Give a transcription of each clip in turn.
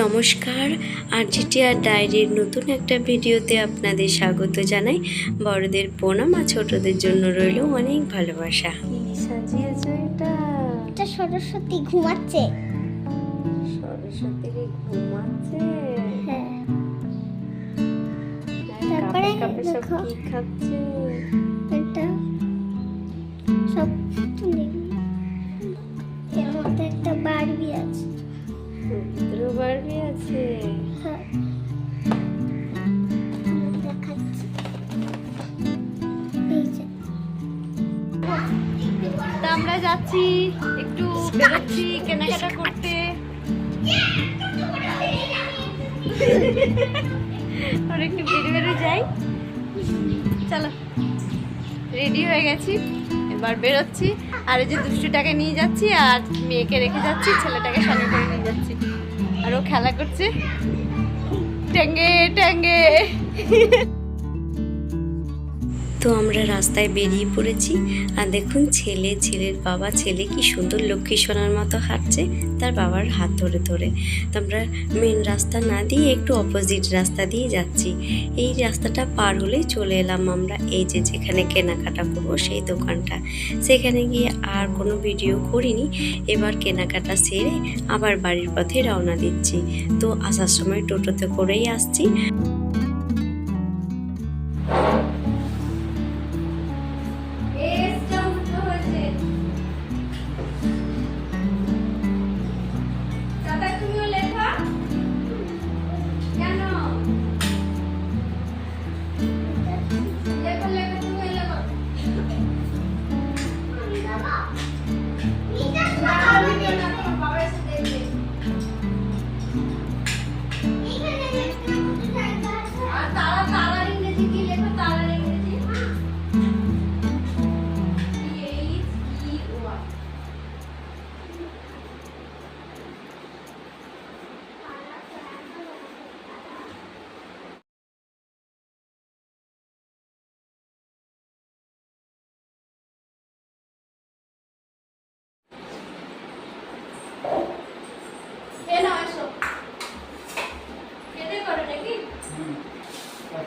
নমস্কার। আর জিটিআর ডায়েরির নতুন একটা ভিডিওতে আপনাদের স্বাগত জানাই। বড়দের প্রণাম আর ছোটদের জন্য রইল অনেক ভালোবাসা। সাজিয়েছ এটা। এটা সরস্বতী ঘুমাচ্ছে। সরস্বতী ঘুমাচ্ছে। হ্যাঁ। তারপরে খাচ্ছে? এটা সব একটা বারবি আছে। ভিতরে বাড়বি আছে আমরা যাচ্ছি একটু বেরোচ্ছি কেনাকাটা করতে। আর একটু বেরিয়ে বেরিয়ে যাই। চলো রেডি হয়ে গেছি। এবার বেরোচ্ছি। আর এই যে দুষ্টুটাকে নিয়ে যাচ্ছি আর মেয়েকে রেখে যাচ্ছি, ছেলেটাকে সঙ্গে খেলা করছে। ট্যাঙ্গে ট্যাঙ্গে তো আমরা রাস্তায় বেরিয়ে পড়েছি। আর দেখুন ছেলে, ছেলের বাবা, ছেলে কি সুন্দর লক্ষ্মী সোনার মতো হাঁটছে, তার বাবার হাত ধরে ধরে। তো আমরা মেন রাস্তা না দিয়ে একটু অপোজিট রাস্তা দিয়ে যাচ্ছি। এই রাস্তাটা পার হলেই চলে এলাম আমরা, এই যে যেখানে কেনাকাটা করব সেই দোকানটা। সেখানে গিয়ে আর কোনো ভিডিও করিনি। এবার কেনাকাটা সেরে আবার বাড়ির পথে রওনা দিচ্ছি। তো আসার সময় টোটোতে করেই আসছি।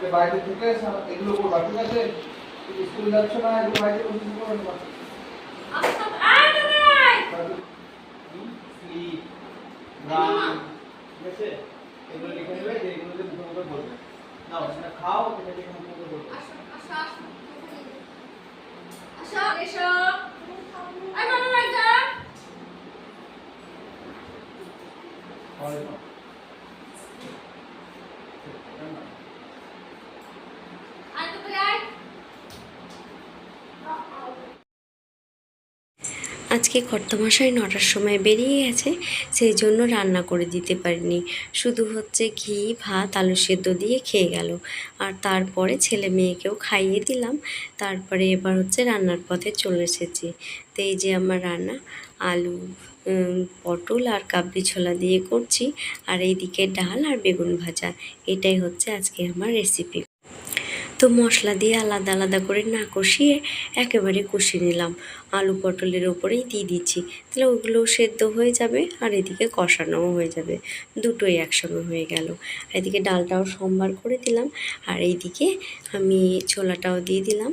আজকে বাড়িতে ঢুকে এগুলো করবা ঠিক আছে স্কুল যাচ্ছ না? এগুলো বাড়িতে বসে করবে না। স্লিপ রান ঠিক আছে এগুলো লিখে নেবে যে এগুলোতে মুখে মুখে বলবে নাও সেটা খাও এটা লিখে মুখে মুখে বলবে খাওয়াই নাও। আজকে কর্তমশাই নটার সময় বেরিয়ে গেছে, সেই জন্য রান্না করে দিতে পারিনি। শুধু হচ্ছে ঘি, ভাত, আলু সেদ্ধ দিয়ে খেয়ে গেল। আর তারপরে ছেলে মেয়েকেও খাইয়ে দিলাম। তারপরে এবার হচ্ছে রান্নার পথে চলে এসেছি। তো এই যে আমার রান্না, আলু পটল আর কাবলি ছোলা দিয়ে করছি। আর এইদিকে ডাল আর বেগুন ভাজা, এটাই হচ্ছে আজকে আমার রেসিপি তো মশলা দিয়ে আলাদা আলাদা করে না কষিয়ে একেবারে কষিয়ে নিলাম। আলু পটলের ওপরেই দিয়ে দিচ্ছি। তাহলে ওগুলোও সেদ্ধ হয়ে যাবে আর এদিকে কষানোও হয়ে যাবে। দুটোই একসঙ্গে হয়ে গেল। আর এদিকে ডালটাও সম্বার করে দিলাম আর এইদিকে আমি ছোলাটাও দিয়ে দিলাম।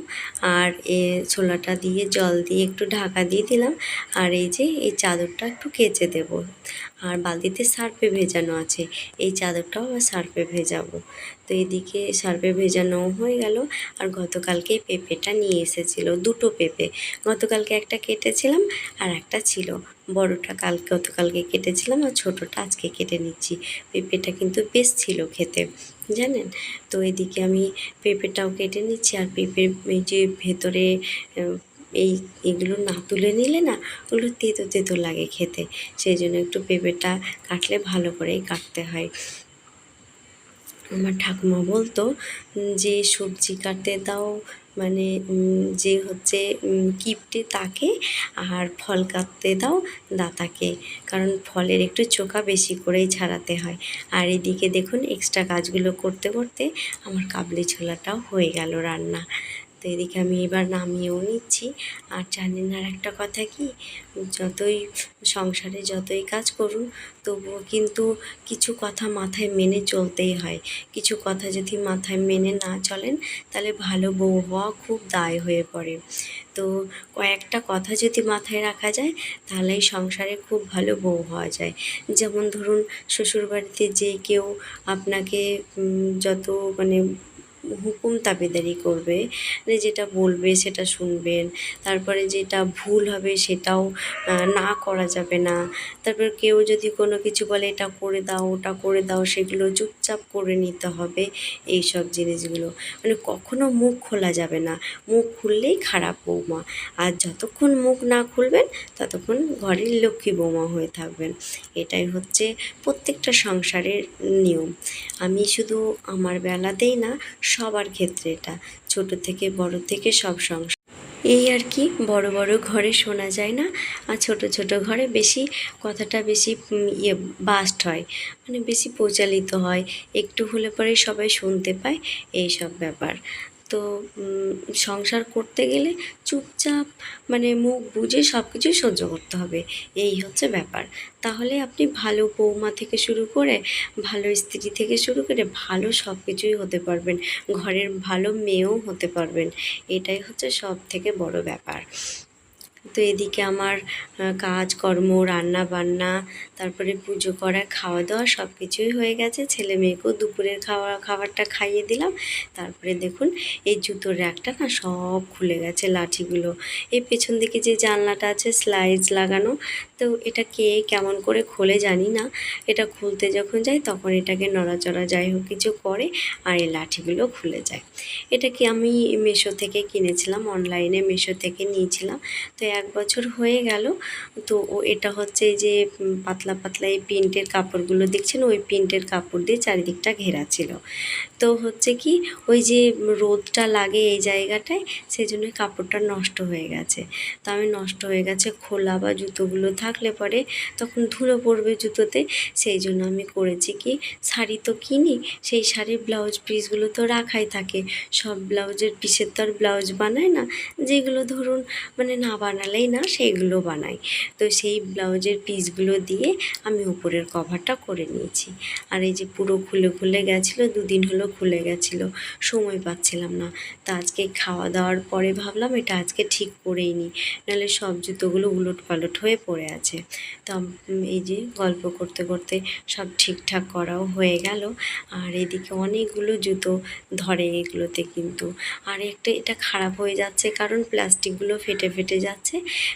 আর এ ছোলাটা দিয়ে জল দিয়ে একটু ঢাকা দিয়ে দিলাম। আর এই যে এই চাদরটা একটু কেচে দেব। আর বালতিতে সার্ফে ভেজানো আছে। এই চাদরটাও আবার সার্ফে ভেজাবো। তো এদিকে সার্ফে ভেজানো হয়ে গেল। আর গতকালকে পেঁপেটা নিয়ে এসেছিল, দুটো পেঁপে। গতকালকে একটা কেটেছিলাম আর একটা ছিল। বড়টা কাল, গতকালকে কেটেছিলাম আর ছোটোটা আজকে কেটে নিচ্ছি। পেঁপেটা কিন্তু বেশ ছিল খেতে, জানেন? তো এদিকে আমি পেঁপেটাও কেটে নিচ্ছি আর পেঁপের যে ভেতরে এই, এগুলো না তুলে নিলে না ওগুলো তেতো তেতো লাগে খেতে। সেই জন্য একটু পেঁপেটা কাটলে ভালো করেই কাটতে হয়। আমার ঠাকুমা বলতো যে সবজি কাটতে দাও মানে যে হচ্ছে কিপটে তাকে আর ফল কাটতে দাও দাতাকে। কারণ ফলের একটু চোখা বেশি করেই ছাড়াতে হয়। আর এদিকে দেখুন এক্সট্রা কাজগুলো করতে করতে আমার কাবলি ছোলাটাও হয়ে গেল রান্না। তো এদিকে আমি এবার নামিয়েও নিচ্ছি। আর জানেন আর একটা কথা কি? যতই সংসারে যতই কাজ করুন, তবুও কিন্তু কিছু কথা মাথায় মেনে চলতেই হয়। কিছু কথা যদি মাথায় মেনে না চলেন, তাহলে ভালো বউ হওয়া খুব দায় হয়ে পড়ে। তো কয়েকটা কথা যদি মাথায় রাখা যায় তাহলে সংসারে খুব ভালো বউ হওয়া যায়। যেমন ধরুন, শ্বশুরবাড়িতে যে কেউ আপনাকে যত মানে হুকুম তাবেদারি করবে মানে যেটা বলবে সেটা শুনবেন। তারপরে যেটা ভুল হবে সেটাও না করা যাবে না। তারপর কেউ যদি কোনো কিছু বলে, এটা করে দাও, ওটা করে দাও, সেগুলো চুপচাপ করে নিতে হবে এই সব জিনিসগুলো। মানে কখনো মুখ খোলা যাবে না। মুখ খুললেই খারাপ বৌমা। আর যতক্ষণ মুখ না খুলবেন, ততক্ষণ ঘরের লক্ষ্মী বৌমা হয়ে থাকবেন। এটাই হচ্ছে প্রত্যেকটা সংসারের নিয়ম। আমি শুধু আমার বেলাতেই না সবার ক্ষেত্রে এটা, ছোট থেকে বড় থেকে সব সংসার। এই আর কি, বড় বড় ঘরে শোনা যায় না, আর ছোট ছোট ঘরে বেশি কথাটা বেশি ইয়ে বাস্ট হয় মানে বেশি প্রচালিত হয়, একটু হলে পরে সবাই শুনতে পায় এই সব ব্যাপার। তো সংসার করতে গেলে চুপচাপ মানে মুখ বুঝে সব কিছুই সহ্য করতে হবে। এই হচ্ছে ব্যাপার। তাহলে আপনি ভালো বৌমা থেকে শুরু করে, ভালো স্ত্রী থেকে শুরু করে ভালো সব কিছুই হতে পারবেন। ঘরের ভালো মেয়েও হতে পারবেন। এটাই হচ্ছে সব থেকে বড় ব্যাপার। তো এদিকে আমার কাজকর্ম রান্না বান্না তারপরে পুজো করা খাওয়া দাওয়া সব কিছুই হয়ে গেছে। ছেলে মেয়েকেও দুপুরের খাওয়া, খাবারটা খাইয়ে দিলাম। তারপরে দেখুন, এই জুতোর র্যাকটা না সব খুলে গেছে, লাঠিগুলো। এই পেছন দিকে যে জানলাটা আছে স্লাইডস লাগানো তো এটা কে কেমন করে খোলে জানি না। এটা খুলতে যখন যায় তখন এটাকে নড়াচড়া যাই হোক কিছু করে আর এই লাঠিগুলো খুলে যায়। এটা কি আমি মেশো থেকে কিনেছিলাম অনলাইনে মেশো থেকে নিয়েছিলাম। তো এক বছর হয়ে গেল, তো ও এটা হচ্ছে যে পাতলা পাতলা এই প্রিন্টের কাপড়গুলো দেখছেন? ওই প্রিন্টের কাপড় দিয়ে চারিদিকটা ঘেরা ছিল। তো হচ্ছে কি, ওই যে রোদটা লাগে এই জায়গাটায় সেই জন্য কাপড়টা নষ্ট হয়ে গেছে। তো আমি নষ্ট হয়ে গেছে, খোলা বা জুতোগুলো থাকলে পরে তখন ধুলো পড়বে জুতোতে। সেই জন্য আমি করেছি কি, শাড়ি তো কিনি, সেই শাড়ির ব্লাউজ পিসগুলো তো রাখাই থাকে। সব ব্লাউজের পিসের তো আর ব্লাউজ বানায় না, যেগুলো ধরুন মানে না বানালেই না সেইগুলো বানাই। তো সেই ব্লাউজের পিসগুলো দিয়ে আমি উপরের কভারটা করে নিয়েছি। আর এই যে পুরো খুলে খুলে গেছিল, দুদিন হলো খুলে গেছিল, সময় পাচ্ছিলাম না। তা আজকে খাওয়া দাওয়ার পরে ভাবলাম এটা আজকে ঠিক করেই নিই নাহলে সব জুতোগুলো উলট পালট হয়ে পড়ে আছে। তো এই যে গল্প করতে করতে সব ঠিকঠাক করাও হয়ে গেল। আর এদিকে অনেকগুলো জুতো ধরে এগুলোতে কিন্তু। আর একটা এটা খারাপ হয়ে যাচ্ছে কারণ প্লাস্টিকগুলো ফেটে ফেটে যাচ্ছে।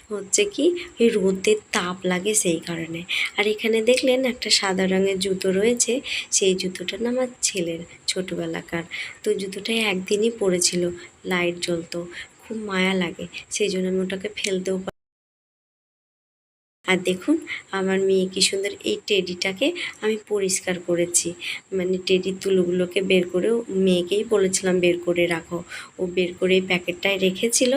হচ্ছে কি ওই রোদের তাপ লাগে সেই কারণে। আর এখানে দেখলেন একটা সাদা রঙের জুতো রয়েছে। সেই জুতোটা না আমার ছেলের, ছোটোবেলাকার। তো জুতোটা একদিনই পরেছিল লাইট জ্বলতো। খুব মায়া লাগে। সেই জন্য আমি ওটাকে ফেলতেও আর দেখুন, আমার মেয়ে কি সুন্দর এই টেডিটাকে আমি পরিষ্কার করেছি। মানে টেডির তুলোগুলোকে বের করেও মেয়েকেই বলেছিলাম বের করে রাখো। ও বের করে প্যাকেটটায় রেখেছিল,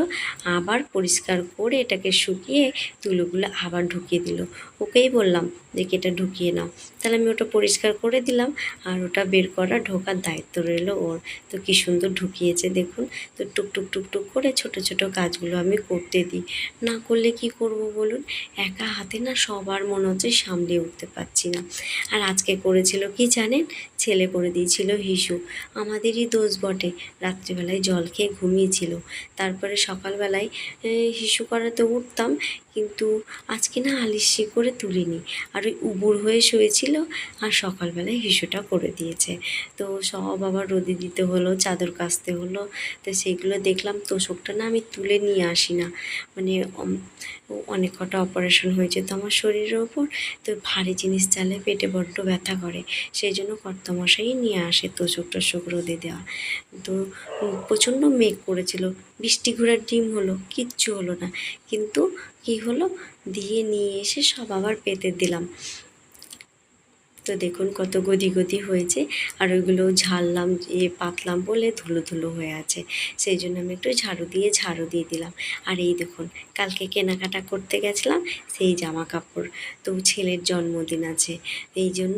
আবার পরিষ্কার করে এটাকে শুকিয়ে তুলোগুলো আবার ঢুকিয়ে দিল। ওকেই বললাম দেখি এটা ঢুকিয়ে নাও। তাহলে আমি ওটা পরিষ্কার করে দিলাম আর ওটা বের করা ঢোকার দায়িত্ব রইল ওর। তো কি সুন্দর ঢুকিয়েছে দেখুন। তো টুক টুক টুক টুক করে ছোট ছোট কাজগুলো আমি করতে দিই। না করলে কি করব বলুন? একা হাতে না সবার মনে হচ্ছে সামলে উঠতে পারছি না। আর আজকে করেছিল কি জানেন? ছেলে করে দিয়েছিল হিসু। আমাদেরই দোষ বটে। রাত্রিবেলায় জল খেয়ে ঘুমিয়েছিল। তারপরে সকালবেলায় হিসু করাতে উঠতাম। কিন্তু আজকে না আলিশি করে তুলিনি। আর ওই উবুর হয়ে শুয়েছিল আর সকালবেলায় হিসুটা করে দিয়েছে। তো সব আবার রোদে দিতে হলো, চাদর কাচতে হলো। তো সেগুলো দেখলাম তোষকটা না আমি তুলে নিয়ে আসি না। মানে অনেক কটা অপারেশন হয়েছে। তো আমার শরীরের ওপর তো ভারী জিনিস চালে পেটে বড্ড ব্যথা করে। সেই জন্য কর্তামশাই নিয়ে আসে তোষক টোষক রোদে দেওয়া। তো প্রচণ্ড মেঘ করেছিল। বৃষ্টি ঘোড়ার ডিম হলো, কিচ্ছু হলো না। কিন্তু কি হলো? দিয়ে নিয়ে এসে সব আবার পেতে দিলাম। তো দেখুন কত গদি গদি হয়েছে। আর ওইগুলো ঝাড়লাম, এ পাতলাম বলে ধুলো ধুলো হয়ে আছে। সেই জন্য আমি একটু ঝাড়ু দিয়ে ঝাড়ু দিয়ে দিলাম। আর এই দেখুন, কালকে কেনাকাটা করতে গেছিলাম সেই জামা কাপড়। তো ছেলের জন্মদিন আছে, এই জন্য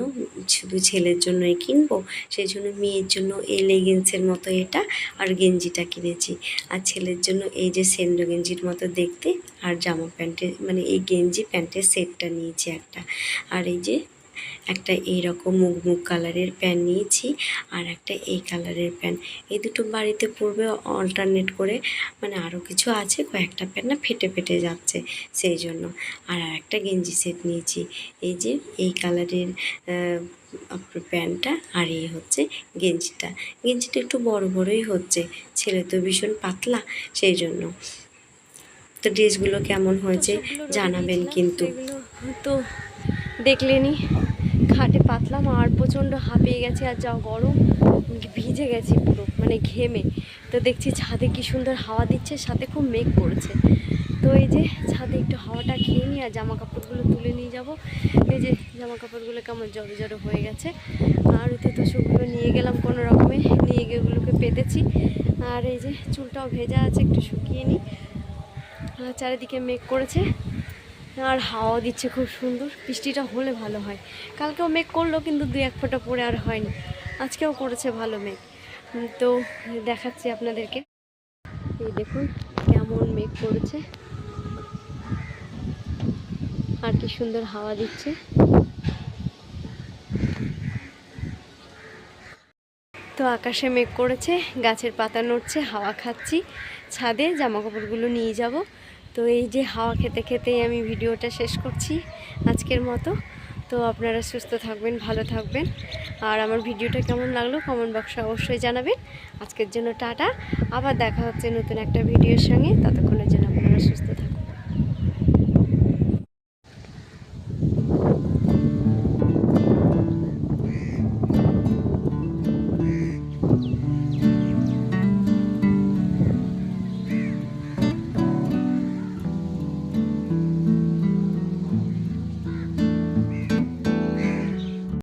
শুধু ছেলের জন্যই কিনবো, সেই জন্য মেয়ের জন্য এই লেগিংসের মতো এটা আর গেঞ্জিটা কিনেছি। আর ছেলের জন্য এই যে সেন্ডো গেঞ্জির মতো দেখতে, আর জামা প্যান্টের মানে এই গেঞ্জি প্যান্টের সেটটা নিয়েছি একটা। আর এই যে একটা এইরকম মুগ মুগ কালারের প্যান্ট নিয়েছি আর একটা এই কালারের প্যান্ট এই দুটো বাড়িতে পরবে অল্টারনেট করে মানে আরও কিছু আছে কয়েকটা প্যান্ট না ফেটে ফেটে যাচ্ছে সেই জন্য। আর একটা গেঞ্জি সেট নিয়েছি এই যে এই কালারের আপনার প্যান্টটা আর এই হচ্ছে গেঞ্জিটা। গেঞ্জিটা একটু বড় বড়ই হচ্ছে ছেলে তো ভীষণ পাতলা সেই জন্য। তো ড্রেসগুলো কেমন হয়েছে জানাবেন কিন্তু। তো দেখলেনি খাটে পাতলাম আর প্রচণ্ড হাঁপিয়ে গেছে আর যা গরম ভিজে গেছি পুরো মানে ঘেমে। তো দেখছি ছাদে কি সুন্দর হাওয়া দিচ্ছে, সাথে খুব মেঘ পড়েছে তো এই যে ছাদে একটু হাওয়াটা খেয়ে নিই আর জামা কাপড়গুলো তুলে নিয়ে যাব। এই যে জামা কাপড়গুলো কেমন জড়ো জড়ো হয়ে গেছে। আর ওতে তো সবগুলো নিয়ে গেলাম কোনো রকমে, নিয়ে গিয়ে ওগুলোকে পেতেছি। আর এই যে চুলটাও ভেজা আছে, একটু শুকিয়ে নিই। চারিদিকে মেঘ করেছে। আর হাওয়া দিচ্ছে খুব সুন্দর। বৃষ্টিটা হলে ভালো হয়। কালকেও মেঘ করল কিন্তু দুই এক ফোঁটা পরে আর হয়নি। আজকেও করেছে ভালো মেঘ। তো দেখাচ্ছি আপনাদেরকে। এই দেখুন কেমন মেঘ করেছে। আর কি সুন্দর হাওয়া দিচ্ছে। তো আকাশে মেঘ করেছে, গাছের পাতা নড়ছে, হাওয়া খাচ্ছি। ছাদে জামা কাপড়গুলো নিয়ে যাব। তো এই যে হাওয়া খেতে খেতেই আমি ভিডিওটা শেষ করছি আজকের মতো। তো আপনারা সুস্থ থাকবেন, ভালো থাকবেন। আর আমার ভিডিওটা কেমন লাগল কমেন্ট বক্সে অবশ্যই জানাবেন। আজকের জন্য টাটা। আবার দেখা হচ্ছে নতুন একটা ভিডিওর সঙ্গে। ততক্ষণের জন্য